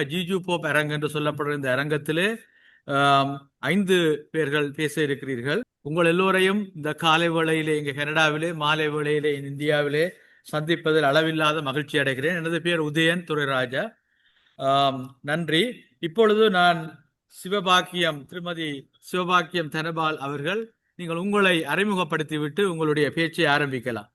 Jiju Pope அரங்கு என்று சொல்லப்படுற இந்த அரங்கத்திலே ஐந்து பேர்கள் பேச இருக்கிறீர்கள். உங்கள் எல்லோரையும் இந்த காலை வேளையிலே இங்கே கனடாவிலே மாலை வேளையிலே இந்தியாவிலே சந்திப்பதில் அளவில்லாத மகிழ்ச்சி அடைகிறேன். எனது பேர் உதயன் துரைராஜா. நன்றி. இப்பொழுது நான் சிவபாக்கியம் திருமதி சிவபாக்கியம் தனபால் அவர்கள் நீங்கள் உங்களை அறிமுகப்படுத்திவிட்டு உங்களுடைய பேச்சை ஆரம்பிக்கலாம்.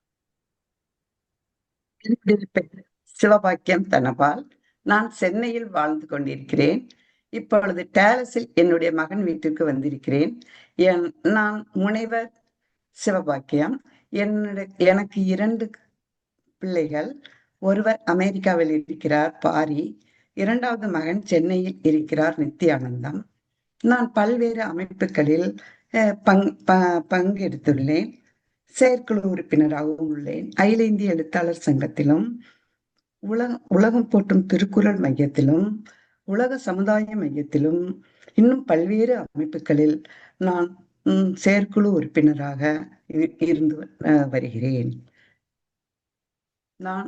சிவபாக்கியம் தனபால். நான் சென்னையில் வாழ்ந்து கொண்டிருக்கிறேன். இப்பொழுது டேலஸில் என்னுடைய மகன் வீட்டிற்கு வந்திருக்கிறேன். என் நான் முனைவர் சிவபாக்கியம். என்னுடைய எனக்கு இரண்டு பிள்ளைகள். ஒருவர் அமெரிக்காவில் இருக்கிறார் பாரி. இரண்டாவது மகன் சென்னையில் இருக்கிறார் நித்யானந்தம் நான் பல்வேறு அமைப்புகளில் பங் ப- பங்கெடுத்துள்ளேன். செயற்குழு உறுப்பினராகவும் உள்ளேன். அகில இந்திய எழுத்தாளர் சங்கத்திலும் உலகம் உலகம் போற்றும் திருக்குறள் மையத்திலும் உலக சமுதாய மையத்திலும் இன்னும் பல்வேறு அமைப்புகளில் நான் செயற்குழு உறுப்பினராக இருந்து வருகிறேன். நான்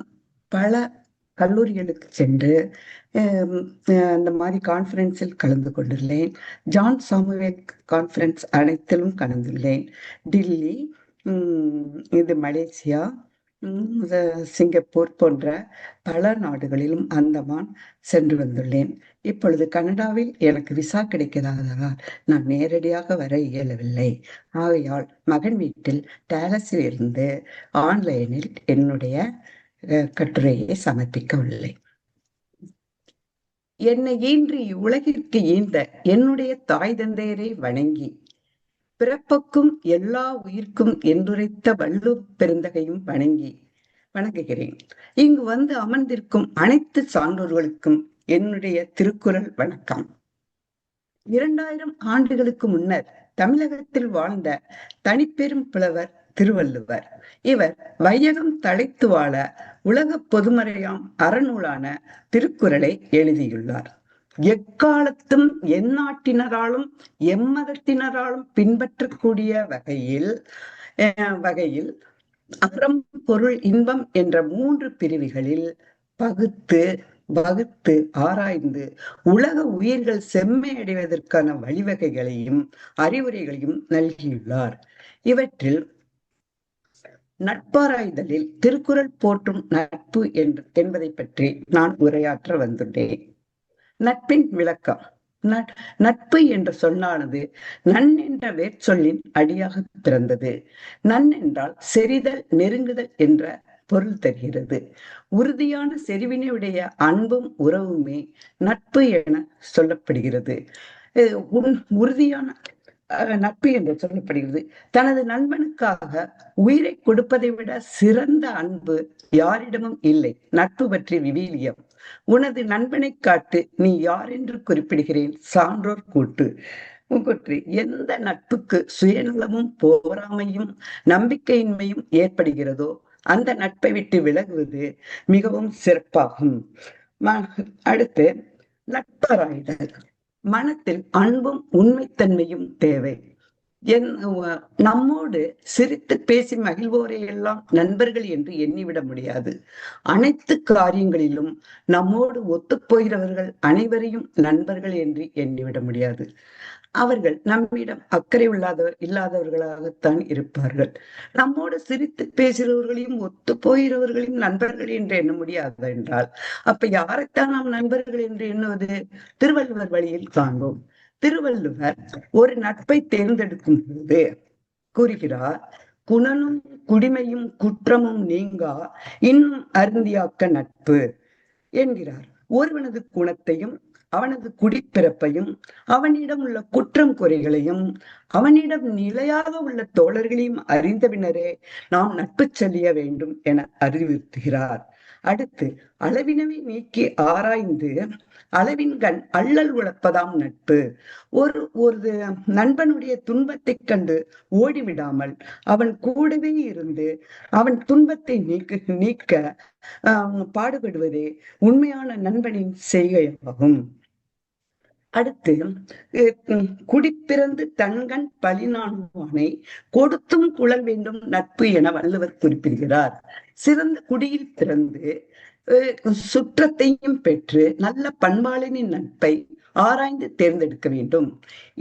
பல கல்லூரிகளுக்கு சென்று இந்த மாதிரி கான்ஃபரன்ஸில் கலந்து கொண்டுள்ளேன். ஜான் சாமுவேல் கான்ஃபரன்ஸ் அனைத்திலும் கலந்துள்ளேன். டில்லி இது மலேசியா சிங்கப்பூர் போன்ற பல நாடுகளிலும் அந்தமான் சென்று வந்துள்ளேன். இப்பொழுது கனடாவில் எனக்கு விசா கிடைக்காததால் நான் நேரடியாக வர இயலவில்லை. ஆகையால் மகன் வீட்டில் டேலஸில் இருந்து ஆன்லைனில் என்னுடைய கட்டுரையை சமர்ப்பிக்கவில்லை என்னை ஈன்றி உலகிற்கு ஈந்த என்னுடைய தாய் தந்தையரை வணங்கி பிறப்புக்கும் எல்லா உயிர்க்கும் என்றுரைத்த வள்ளு பெருந்தகையும் வணங்கி வணங்குகிறேன். இங்கு வந்து அமர்ந்திருக்கும் அனைத்து சான்றோர்களுக்கும் என்னுடைய திருக்குறள் வணக்கம். இரண்டாயிரம் ஆண்டுகளுக்கு முன்னர் தமிழகத்தில் வாழ்ந்த தனிப்பெரும் புலவர் திருவள்ளுவர். இவர் வையகம் தழைத்து வாழ உலக பொதுமறையாம் அறநூலான திருக்குறளை எழுதியுள்ளார். எக்காலத்தும் எந்நாட்டினராலும் எம்மதத்தினராலும் பின்பற்றக்கூடிய வகையில் வகையில் அறம் பொருள் இன்பம் என்ற மூன்று பிரிவுகளில் பகுத்து வகுத்து ஆராய்ந்து உலக உயிர்கள் செம்மை அடைவதற்கான வழிவகைகளையும் அறிவுரைகளையும் நல்கியுள்ளார். இவற்றில் நட்பாராய்தலில் திருக்குறள் போற்றும் நட்பு என்று என்பதை பற்றி நான் உரையாற்ற வந்துள்ளேன். நட்பின் விளக்கம். நட்பு என்ற சொல்லானது நன் என்ற வேர்ச்சொல்லின் அடியாக பிறந்தது. நன் என்றால் செறிதல் நெருங்குதல் என்ற பொருள் தருகிறது. உறுதியான செறிவினையுடைய அன்பும் உறவுமே நட்பு என சொல்லப்படுகிறது. உன்- உறுதியான அஹ், நட்பு என்று சொல்லப்படுகிறது. தனது நண்பனுக்காக உயிரை கொடுப்பதை விட சிறந்த அன்பு யாரிடமும் இல்லை. நட்பு பற்றி விவிலியம். உனது நண்பனை காட்டு நீ யார் என்று குறிப்பிடுகிறேன். சான்றோர் கூட்டு கூற்று எந்த நட்புக்கு சுயநலமும் போராமையும் நம்பிக்கையின்மையும் ஏற்படுகிறதோ அந்த நட்பை விட்டு விலகுவது மிகவும் சிறப்பாகும். அடுத்து நட்பராய்தல். மனத்தில் அன்பும் உண்மைத்தன்மையும் தேவை. என் நம்மோடு சிரித்து பேசி மகிழ்வோரை எல்லாம் நண்பர்கள் என்று எண்ணிவிட முடியாது. அனைத்து காரியங்களிலும் நம்மோடு ஒத்துப்போகிறவர்கள் அனைவரையும் நண்பர்கள் என்று எண்ணிவிட முடியாது. அவர்கள் நம்மிடம் அக்கறை உள்ளாதவர் இல்லாதவர்களாகத்தான் இருப்பார்கள். நம்மோடு சிரித்து பேசுகிறவர்களையும் ஒத்து போகிறவர்களையும் நண்பர்கள் என்று எண்ண முடியாது என்றால் அப்ப யாரைத்தான் நாம் நண்பர்கள் என்று எண்ணுவது? திருவள்ளுவர் வழியில் காண்போம். திருவள்ளுவர் ஒரு நட்பை தேர்ந்தெடுக்கும் போது கூறுகிறார் குணனும் குடிமையும் குற்றமும் நீங்கா இன்னும் அருந்தியாக்க நட்பு? என்கிறார். ஒருவனது குணத்தையும் அவனது குடிப்பிறப்பையும் அவனிடம் உள்ள குற்றம் குறைகளையும் அவனிடம் நிலையாக உள்ள தோழர்களையும் அறிந்த பின்னரே நாம் நட்பு செல்லிய வேண்டும் என அறிவுறுத்துகிறார். அடுத்து அளவினவை நீக்கி ஆராய்ந்து அளவின் கண் அள்ளல் உழப்பதாம் நட்பு. ஒரு ஒரு நண்பனுடைய துன்பத்தை கண்டு ஓடிவிடாமல் அவன் கூடவே இருந்து அவன் துன்பத்தை நீக்க நீக்க ஆஹ், பாடுபடுவதே உண்மையான நண்பனின் செய்கையாகும். அடுத்து குடிப்பிறந்து தன்கண் பழினானுவானை கொடுத்தும் குழல் வேண்டும் நட்பு என வள்ளுவர் குறிப்பிடுகிறார். சிறந்த குடியில் பிறந்து சுற்றத்தையும் பெற்று நல்ல பண்பாளனின் நட்பை ஆராய்ந்து தேர்ந்தெடுக்க வேண்டும்.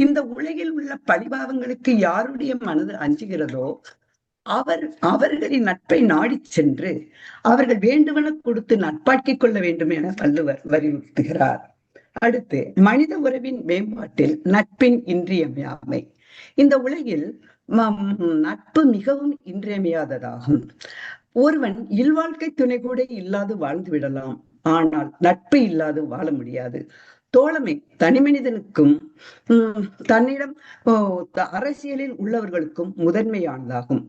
இந்த உலகில் உள்ள பழிபாவங்களுக்கு யாருடைய மனது அஞ்சுகிறதோ அவர் அவர்களின் நட்பை நாடிச் சென்று அவர்கள் வேண்டுமென கொடுத்து நட்பாக்கிக் கொள்ள வேண்டும் என வள்ளுவர் வலியுறுத்துகிறார். அடுத்து மனித உறவின் மேம்பாட்டில் நட்பின் இன்றியமையாமை இந்த உலகில் நட்பு மிகவும் இன்றியமையாததாகும். ஒருவன் இல்வாழ்க்கை துணை கூட இல்லாது வாழ்ந்து விடலாம். ஆனால் நட்பு இல்லாது வாழ முடியாது. தோழமை தனி மனிதனுக்கும் உம், தன்னிடம் அரசியலில் உள்ளவர்களுக்கும் முதன்மையானதாகும்.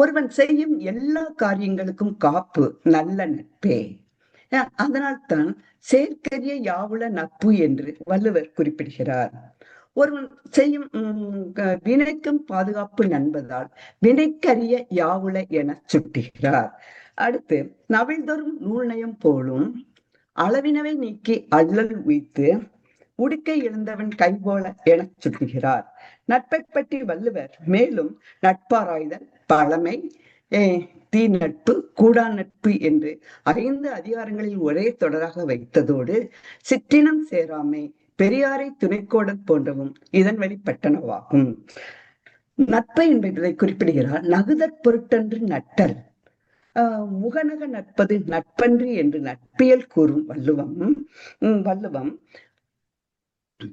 ஒருவன் செய்யும் எல்லா காரியங்களுக்கும் காப்பு நல்ல நட்பே. அதனால்தான் அதனால் தான் செயற்கரிய யாவுல நட்பு என்று வள்ளுவர் குறிப்பிடுகிறார். ஒருவன் செய்யும் வினைக்கும் பாதுகாப்பு நண்பதால் வினைக்கரிய யாவுல என சுட்டுகிறார். அடுத்து நவிழ்தொரும் நூல்நயம் போலும் அளவினவை நீக்கி அல்லல் உய்த்து உடுக்கை இழந்தவன் கைபோல என சுட்டுகிறார். நட்பை பற்றி வள்ளுவர் மேலும் நட்பாராய்தல் பழமை தீ நட்பு கூடா நட்பு என்று ஐந்து அதிகாரங்களில் ஒரே தொடராக வைத்ததோடு சிற்றினம் சேராமை பெரியாரை துணைக்கோடல் போன்றவும் இதன் வழி பட்டனவாகும். நட்பை என்பதை குறிப்பிடுகிறார் நகுதற் பொருட்டன்று நட்டல் ஆஹ் முகநக நட்பது நட்பன்று என்று நட்பியல் கூறும் வள்ளுவம் உம் வள்ளுவம்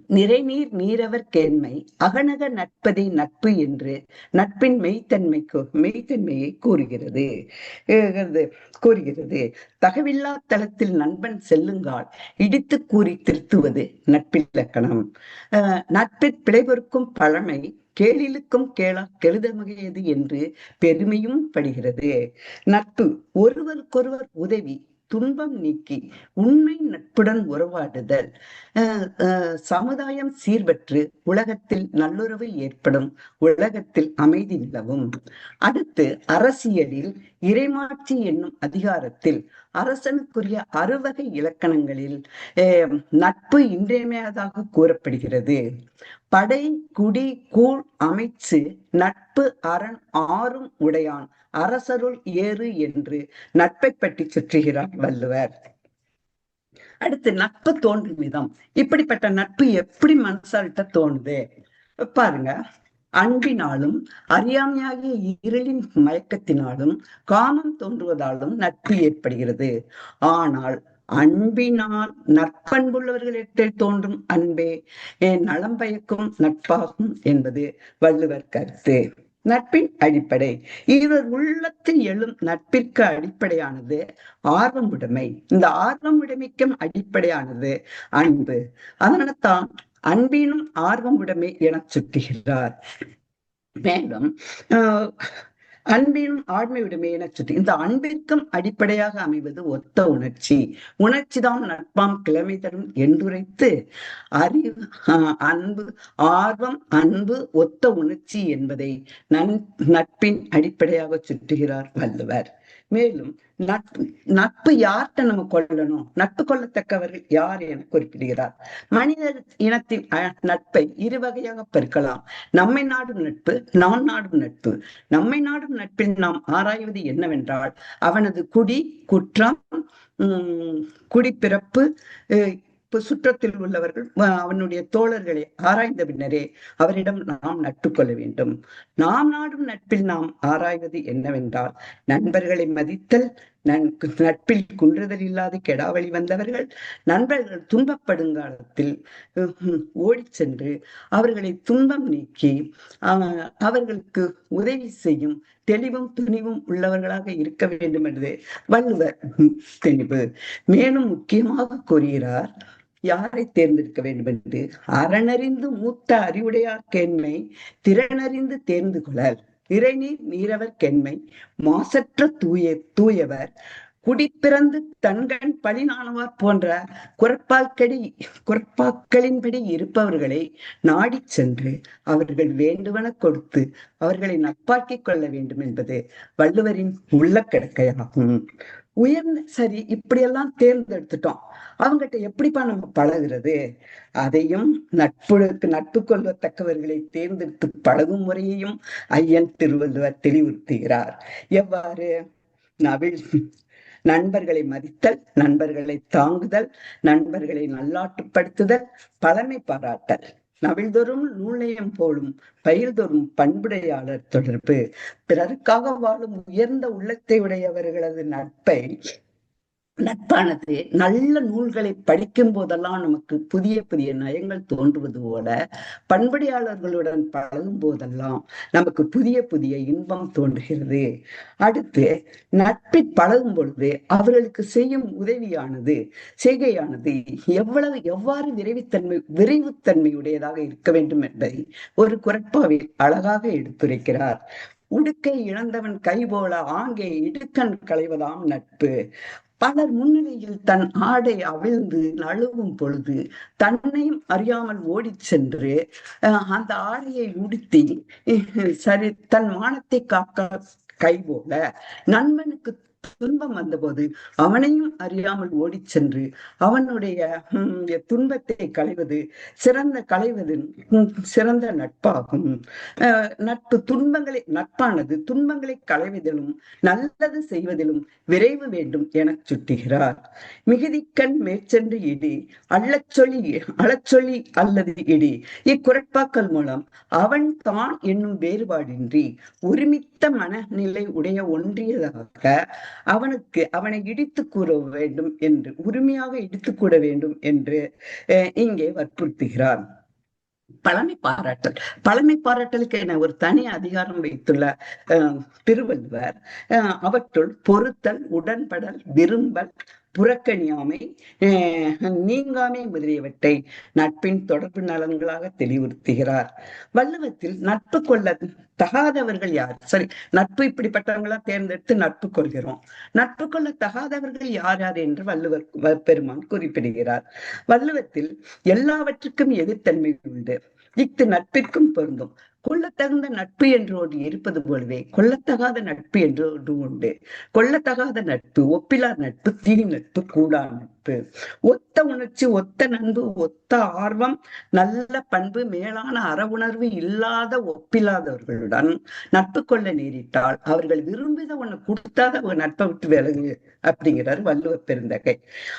நிறைநீர் நீரவர் கேண்மை அகநக நட்பதை நட்பு என்று நட்பின் மெய்த்தன்மைக்கு மெய்த்தன்மையை கூறுகிறது. கூறுகிறது. தகவில்லா தளத்தில் நண்பன் செல்லுங்கால் இடித்து கூறி திருத்துவது நட்பிலக்கணம் அஹ் நட்பிற் பிழைபொறுக்கும் பழமை கேளிலுக்கும் கேளா கெழுதமகையது என்று பெருமையும் படுகிறது. நட்பு ஒருவருக்கொருவர் உதவி துன்பம் நீக்கி உண்மை நட்புடன் உறவாடுதல். சமுதாயம் சீர்பற்று உலகத்தில் நல்லுறவு ஏற்படும் உலகத்தில் அமைதி நிலவும். அடுத்து அரசியலில் இறைமாட்சி என்னும் அதிகாரத்தில் அரசனுக்குரிய அறுவகை இலக்கணங்களில் அஹ், நட்பு இன்றியமையாததாக கூறப்படுகிறது. படை குடி கூழ் அமைச்சு நட்பு அரண் ஆறும் உடையான் அரசருள் ஏறு என்று நட்பை பற்றி சுற்றுகிறார் வள்ளுவர். அடுத்து நட்பு தோன்றும் விதம் இப்படிப்பட்ட நட்பு எப்படி மனசால்கிட்ட தோணுது? பாருங்க அன்பினாலும் அறியாமையாகிய இருளின் மயக்கத்தினாலும் காமம் தோன்றுவதாலும் நட்பு ஏற்படுகிறது. ஆனால் அன்பினால் நற்பண்புள்ளவர்களிடத்தில் தோன்றும் அன்பே என் நலம் பயக்கும் நட்பாகும் என்பது வள்ளுவர் கருத்து. நட்பின் அடிப்படை. இவர் உள்ளத்தில் எழும் நட்பிற்கு அடிப்படையானது ஆர்வமுடைமை இந்த ஆர்வமுடைமைக்கும் அடிப்படையானது அன்பு. அதனால தான் அன்பினும் ஆர்வமுடைமை என சுட்டுகிறார். மேலும் ஆஹ் அன்பினும் ஆண்மையுடைமை என சுட்டி இந்த அன்பிற்கும் அடிப்படையாக அமைவது ஒத்த உணர்ச்சி. உணர்ச்சிதான் நட்பாம் கிழமை தரும் என்றுரைத்து அறிவு ஆஹ் அன்பு ஆர்வம் அன்பு ஒத்த உணர்ச்சி என்பதை நன் நட்பின் அடிப்படையாக சுற்றுகிறார் வள்ளுவர். மேலும் நட்பு நட்பு யார்கிட்ட நம்ம கொள்ளணும்? நட்பு கொள்ளத்தக்கவர்கள் யார் என குறிப்பிடுகிறார். மனிதர் இனத்தின் நட்பை இரு வகையாக பெருக்கலாம். நம்மை நாடும் நட்பு நான் நாடும் நட்பு. நம்மை நாடும் நட்பில் நாம் ஆராய்வது என்னவென்றால் அவனது குடி குற்றம் உம் குடிப்பிறப்பு சுற்றத்தில் உள்ளவர்கள் அவனுடைய தோழர்களை ஆராய்ந்த பின்னரே அவரிடம் நாம் நட்பு கொள்ள வேண்டும். நாம் நாடும் நட்பில் நாம் ஆராய்வது என்னவென்றால் நண்பர்களை மதித்தல் நட்பில் குன்றுதல் இல்லாத கெடாவழி வந்தவர்கள் நண்பர்கள் துன்பப்படும் காலத்தில் ஓடி சென்று அவர்களை துன்பம் நீக்கி அவர்களுக்கு உதவி செய்யும் தெளிவும் துணிவும் உள்ளவர்களாக இருக்க வேண்டும் என்று வள்ளுவர் தெளிவு. மேலும் முக்கியமாக கூறுகிறார் யாரை தேர்ந்தெடுக்க வேண்டும் என்று? அறனறிந்து மூத்த அறிவுடையார் கேண்மை திறனறிந்து தேர்ந்து கொள்ளல் இறைநீர் நீரவர் கெண்மை மாசற்ற தூய தூயவர். குடிப்பிறந்து தன்கண் பழினானவர் போன்ற குரப்பாக்கடி குரப்பாக்களின்படி இருப்பவர்களை நாடி சென்று அவர்கள் வேண்டுவன கொடுத்து அவர்களை நட்பாக்கிக் கொள்ள வேண்டும் என்பது வள்ளுவரின் உள்ள கிடக்கையாகும். உயர்ந்த சரி இப்படியெல்லாம் தேர்ந்தெடுத்துட்டோம். அவங்ககிட்ட எப்படிப்பா நம்ம பழகுறது? அதையும் நட்புக்கு நட்பு கொள்ளத்தக்கவர்களை தேர்ந்தெடுத்து பழகும் முறையையும் ஐயன் திருவள்ளுவர் தெளிவுறுத்துகிறார். எவ்வாறு? நவில் நண்பர்களை மதித்தல் நண்பர்களை தாங்குதல் நண்பர்களை நல்லாட்டுப்படுத்துதல் பழமை பாராட்டல். நவிழ்தொரும் நூலையும் போலும் பயிர்தொறும் பண்புடையாளர் தொடர்பு. பிறருக்காக வாழும் உயர்ந்த உள்ளத்தை உடையவர்களது நட்பை நட்பானது நல்ல நூல்களை படிக்கும் போதெல்லாம் நமக்கு புதிய புதிய நயங்கள் தோன்றுவது போல பண்படியாளர்களுடன் பழகும் போதெல்லாம் நமக்கு புதிய புதிய இன்பம் தோன்றுகிறது. அடுத்து நட்பில் பழகும் பொழுது அவர்களுக்கு செய்யும் உதவியானது செய்கையானது எவ்வளவு எவ்வாறு விரைவுத்தன்மை விரைவுத்தன்மையுடையதாக இருக்க வேண்டும் என்பதை ஒரு குரட்பாவில் அழகாக எடுத்துரைக்கிறார். உடுக்கை இழந்தவன் கை போல ஆங்கே இடுக்கண் களைவதாம் நட்பு. பலர் முன்னிலையில் தன் ஆடை அவிழ்ந்து நழுவும் பொழுது தன்னையும் அறியாமல் ஓடிச் சென்று அந்த ஆடையை உடுத்தி சரி தன் மானத்தை காக்க கை போல நண்பனுக்கு துன்பம் வந்தபோது அவனையும் அறியாமல் ஓடிச் சென்று அவனுடைய துன்பத்தை களைவது சிறந்த களைவது சிறந்த நட்பாகும். நட்பு துன்பங்களை நட்பானது துன்பங்களை களைவதிலும் நல்லது செய்வதிலும் விரைவு வேண்டும் என சுட்டுகிறார். மிகுதிக்கண் மேற்சென்று இடி அள்ளச்சொல்லி அழச்சொல்லி அல்லது இடி. இக்குரட்பாக்கள் மூலம் அவன் தான் என்னும் வேறுபாடின்றி ஒருமித்த மனநிலை உடைய ஒன்றியதாக அவனுக்கு அவனை இடித்து கூற வேண்டும் என்று உரிமையாக இடித்து கூற வேண்டும் என்று அஹ், இங்கே வற்புறுத்துகிறார். பழமை பாராட்டல். பழமை பாராட்டலுக்கு என ஒரு தனி அதிகாரம் வைத்துள்ள அஹ், திருவள்ளுவர் அவற்றுள் பொருத்தல் உடன்படல் விரும்பல் புறக்கணியாமை நீங்காமை முதலியவற்றை நட்பின் தொடர்பு நலன்களாக தெளிவுறுத்துகிறார். வள்ளுவத்தில் நட்பு கொள்ள தகாதவர்கள் யார்? சரி நட்பு இப்படிப்பட்டவங்களா தேர்ந்தெடுத்து நட்பு கொள்கிறோம். நட்பு கொள்ள தகாதவர்கள் யார் யார் என்று வள்ளுவர் பெருமான் குறிப்பிடுகிறார். வள்ளுவத்தில் எல்லாவற்றுக்கும் எதிர்த்தன்மை உண்டு. இஃது நட்பிற்கும் பொருந்தும். கொள்ளத்தகுந்த நட்பு என்று ஒன்று இருப்பது போலவே கொள்ளத்தகாத நட்பு என்று ஒன்று உண்டு. கொள்ளத்தகாத நட்பு ஒப்பிலா நட்பு தீ நட்பு கூடா நட்பு. ஒத்த உணர்ச்சி ஒத்த நண்பு ஒத்த ஆர்வம் நல்ல பண்பு மேலான அறவுணர்வு இல்லாத ஒப்பில்லாதவர்களுடன் நட்பு கொள்ள நேரிட்டால் அவர்கள் விரும்பித ஒண்ணு கொடுத்தாத ஒரு நட்பை விட்டு விலகு அப்படிங்கிறார் வள்ளுவ பெருந்தகை.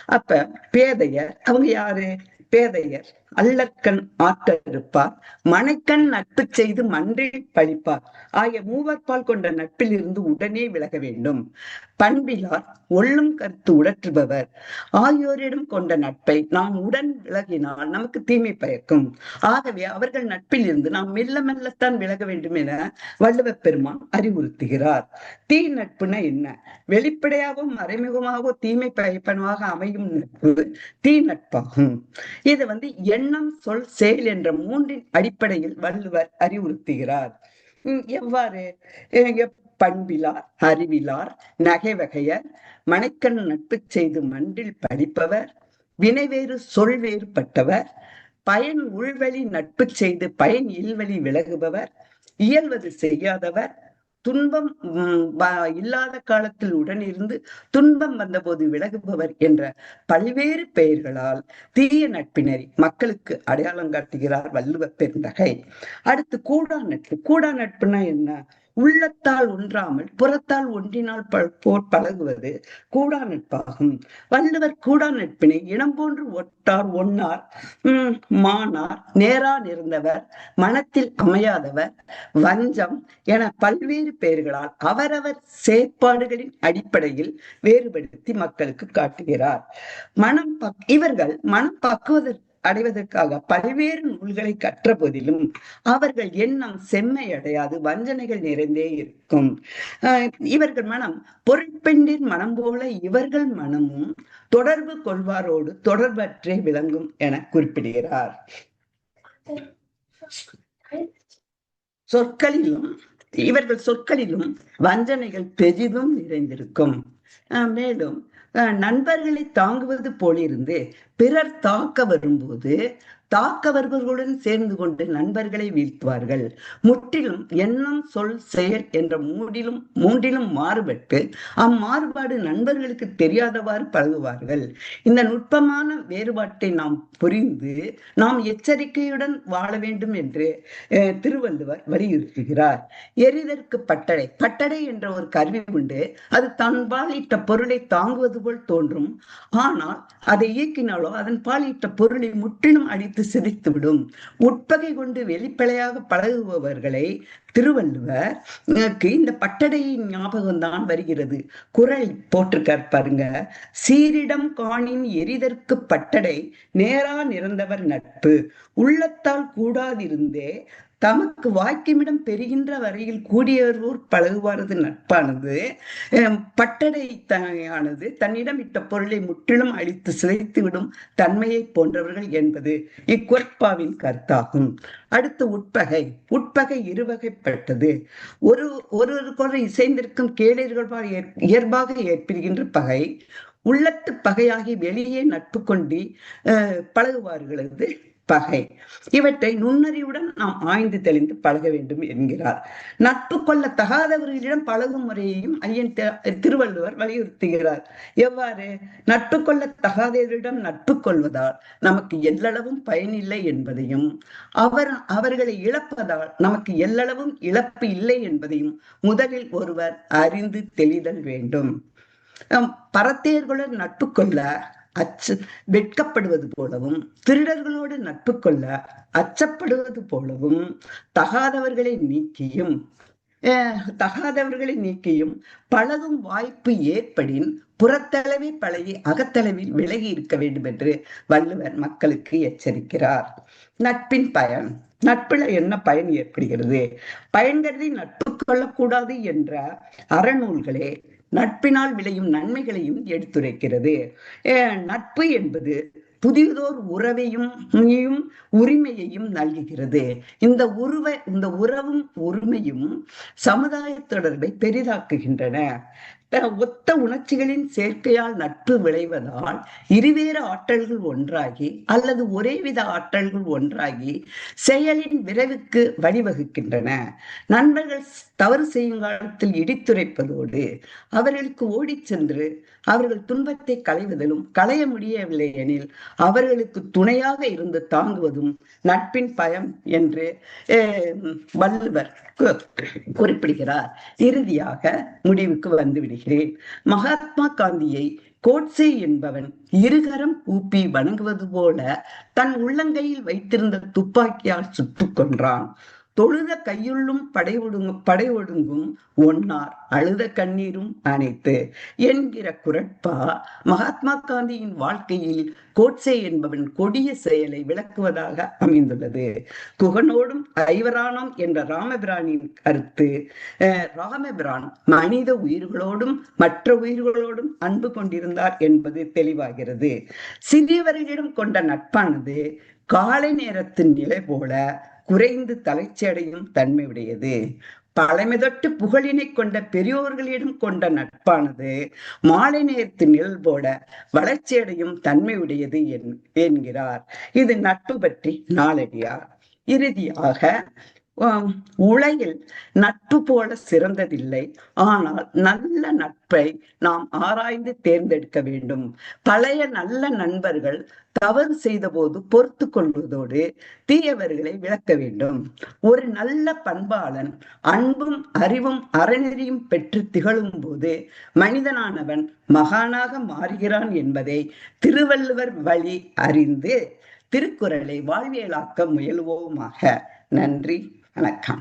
அப்ப பேதையர் அவங்க யாரு? பேதையர். அல்லக்கண் ஆற்றறுப்பார் மணக்கண் நட்பு செய்து மன்றில் பழிப்பார். ஆகிய மூவர்பால் கொண்ட நட்பில் இருந்து உடனே விலக வேண்டும். பண்பிலார் ஒள்ளும் கருத்து உடற்றுபவர். ஆகியோரிடம் கொண்ட நட்பை நாம் உடன் விலகினால் நமக்கு தீமை பயக்கும். ஆகவே அவர்கள் நட்பில் இருந்து நாம் மெல்ல மெல்லத்தான் விலக வேண்டும் என வள்ளுவ பெருமான் அறிவுறுத்துகிறார். தீ நட்புனா என்ன? வெளிப்படையாகவும் மறைமுகமாகவோ தீமை பயப்பனவாக அமையும் நட்பு தீ நட்பாகும். இது வந்து எண்ணம் சொல் செயல் என்ற மூன்றின் அடிப்படையில் வள்ளுவர் அறிவுறுத்துகிறார். எவ்வாறு? பண்பிலார் அறிவிலார் நகை வகையர் மனைக்கண் நட்பு செய்து மன்றில் படிப்பவர் வினைவேறு சொல் வேறுபட்டவர் பயன் உள்வழி நட்பு செய்து பயன் இல்வழி விலகுபவர் இயல்வது செய்யாதவர் துன்பம் உம், வ- இல்லாத காலத்தில் உடனிருந்து துன்பம் வந்தபோது விலகுபவர் என்ற பல்வேறு பெயர்களால் தீய நட்பினரை மக்களுக்கு அடையாளம் காட்டுகிறார் வள்ளுவ பெருந்தகை. அடுத்து கூடா நட்பு. கூடா நட்புனா என்ன? உள்ளத்தால் ஒன்றாமல் புறத்தால் ஒன்றினால் ப- போர் பழகுவது கூடா நட்பாகும். வள்ளுவர் கூடா நட்பினை இனம் போன்று ஒட்டார் ஒன்னார் உம் மானார் நேரா இருந்தவர் மனத்தில் அமையாதவர் வஞ்சம் என பல்வேறு பெயர்களால் அவரவர் செயற்பாடுகளின் அடிப்படையில் வேறுபடுத்தி மக்களுக்கு காட்டுகிறார். மனம் பக்- இவர்கள் மனம் பக்குவதற்கு அடைவதற்காக பல்வேறு நூல்களை கற்ற போதிலும் அவர்கள் எண்ணம் செம்மை அடையாது வஞ்சனைகள் நிறைந்தே இருக்கும். இவர்கள் மனம் பொருட்பெண்டின் மனம் போல இவர்கள் மனமும் தொடர்பு கொள்வாரோடு தொடர்பற்றே விளங்கும் என குறிப்பிடுகிறார். சொற்களிலும் இவர்கள் சொற்களிலும் வஞ்சனைகள் பெரிதும் நிறைந்திருக்கும். ஆஹ் மேலும் நண்பர்களை தாங்குவது போலிருந்து பிறர் தாக்க வரும்போது தாக்க வருபவர்களுடன் சேர்ந்து கொண்டு நண்பர்களை வீழ்த்துவார்கள். முற்றிலும் எண்ணம் சொல் செயல் என்ற மூடிலும் மூன்றிலும் மாறுபட்டு அம்மாறுபாடு நண்பர்களுக்கு தெரியாதவாறு பழகுவார்கள். இந்த நுட்பமான வேறுபாட்டை நாம் புரிந்து நாம் எச்சரிக்கையுடன் வாழ வேண்டும் என்று திருவள்ளுவர் வலியுறுத்துகிறார். எரிதற்கு பட்டடை பட்டடை என்ற ஒரு கருவி உண்டு. அது தான் பாலிட்ட பொருளை தாங்குவது போல் தோன்றும். ஆனால் அதை இயக்கினாலோ அதன் பாலிட்ட பொருளை முற்றிலும் அடித்து சிதைத்துவிடும் உட்பகை கொண்டு வெளிப்படையாக பழகுபவர்களை திருவள்ளுவர் இந்த பட்டடையின் ஞாபகம் தான் வருகிறது. குரல் போட்டிருக்கார் பாருங்க. சீரிடம் காணின் எரிதற்கு பட்டடை நேரா நிறந்தவர் நட்பு. உள்ளத்தால் கூடாதிருந்தே தமக்கு வாய்க்குமிடம் பெறுகின்ற வரையில் கூடியவர் பழகுவாரது நட்பானது. பட்டடை தனையானது தன்னிடம் இட்ட பொருளை முற்றிலும் அழித்து சிதைத்து விடும் தன்மையை போன்றவர்கள் என்பது இக்குற்பாவின் கருத்தாகும். அடுத்து உட்பகை. உட்பகை இருவகைப்பட்டது. ஒரு ஒருவருக்கொரு இசைந்திருக்கும் கேளிர்கள் இயல்பாக ஏற்படுகின்ற பகை. உள்ளத்து பகையாகி வெளியே நட்பு கொண்டு பழகுவார்கள் பழகுவார்களது. பகை. இவற்றை நுண்ணறிவுடன் நாம் ஆய்ந்து தெளிந்து பழக வேண்டும் என்கிறார். நட்பு கொள்ள தகாதவர்களிடம் பழகும் முறையையும் ஐயன் திருவள்ளுவர் வலியுறுத்துகிறார். எவ்வாறு? நட்பு கொள்ள தகாதவரிடம் நட்பு கொள்வதால் நமக்கு எல்லளவும் பயனில்லை என்பதையும் அவர் அவர்களை இழப்பதால் நமக்கு எல்லளவும் இழப்பு இல்லை என்பதையும் முதலில் ஒருவர் அறிந்து தெளிதல் வேண்டும். பரத்தேர்களுடன் நட்பு கொள்ள அச்சு வெட்கப்படுவது போலவும் திருடர்களோடு நட்பு கொள்ள அச்சப்படுவது போலவும் தகாதவர்களை நீக்கியும் தகாதவர்களை நீக்கியும் பழகும் வாய்ப்பு ஏற்படின் புறத்தளவில் பழகி அகத்தளவில் விலகி இருக்க வேண்டும் என்று வள்ளுவர் மக்களுக்கு எச்சரிக்கிறார். நட்பின் பயன். நட்புல என்ன பயன் ஏற்படுகிறது? பயன் கருதி நட்பு கொள்ளக்கூடாது என்ற அறநூல்களே நட்பினால் விளையும் நன்மைகளையும் எடுத்துரைக்கிறது. அஹ் நட்பு என்பது புதியதோர் உறவையும் உரிமையையும் நல்குகிறது. இந்த உருவ இந்த உறவும் உரிமையும் சமுதாய தொடர்பை பெரிதாக்குகின்றன. ஒத்த உணர்ச்சிகளின் சேர்க்கையால் நட்பு விளைவதால் இருவேறு ஆற்றல்கள் ஒன்றாகி அல்லது ஒரேவித ஆற்றல்கள் ஒன்றாகி செயலின் விரைவுக்கு வழிவகுக்கின்றன. நண்பர்கள் தவறு செய்யும் காலத்தில் இடித்துரைப்பதோடு அவர்களுக்கு ஓடிச் சென்று அவர்கள் துன்பத்தை களைவதிலும் களைய முடியவில்லை எனில் அவர்களுக்கு துணையாக இருந்து தாங்குவதும் நட்பின் பயம் என்று வள்ளுவர் குறிப்பிடுகிறார். இறுதியாக முடிவுக்கு வந்துவிடுகிறார் விடுகிறேன் மகாத்மா காந்தியை கோட்சே என்பவன் இருகரம் கூப்பி வணங்குவது போல தன் உள்ளங்கையில் வைத்திருந்த துப்பாக்கியால் சுட்டுக் கொன்றான். தொழுத கையுள்ளும் படை ஒடுங்கு ஒன்னார் அழுத கண்ணீரும் அனைத்து என்கிற குரட்பா மகாத்மா காந்தியின் வாழ்க்கையில் கோட்சே என்பவன் கொடிய செயலை விளக்குவதாக அமைந்துள்ளது. குகனோடும் ஐவரானோம் என்ற ராமபிரானின் கருத்து ராமபிரான் மனித உயிர்களோடும் மற்ற உயிர்களோடும் அன்பு கொண்டிருந்தார் என்பது தெளிவாகிறது. சிறியவர்களிடம் கொண்ட நட்பானது காலை நேரத்தின் நிலை போல குறைந்து தலைச்சடையும் தன்மை உடையது பழமை புகழினை கொண்ட பெரியோர்களிடம் கொண்ட நட்பானது மாலை நேரத்து நிழல் போட வளர்ச்சியடையும் தன்மை உடையது என்- என்கிறார். இது நட்பு பற்றி நாளடியார். இறுதியாக உலகில் நட்பு போல சிறந்ததில்லை. ஆனால் நல்ல நட்பை நாம் ஆராய்ந்து தேர்ந்தெடுக்க வேண்டும். பழைய நல்ல நண்பர்கள் தவறு செய்த போது பொறுத்து கொள்வதோடு தீயவர்களை விளக்க வேண்டும். ஒரு நல்ல பண்பாளன் அன்பும் அறிவும் அறநெறியும் பெற்று திகழும் போது மனிதனானவன் மகானாக மாறுகிறான் என்பதை திருவள்ளுவர் வழி அறிந்து திருக்குறளை வாழ்வியலாக்க முயல்வோமாக. நன்றி. வணக்கம்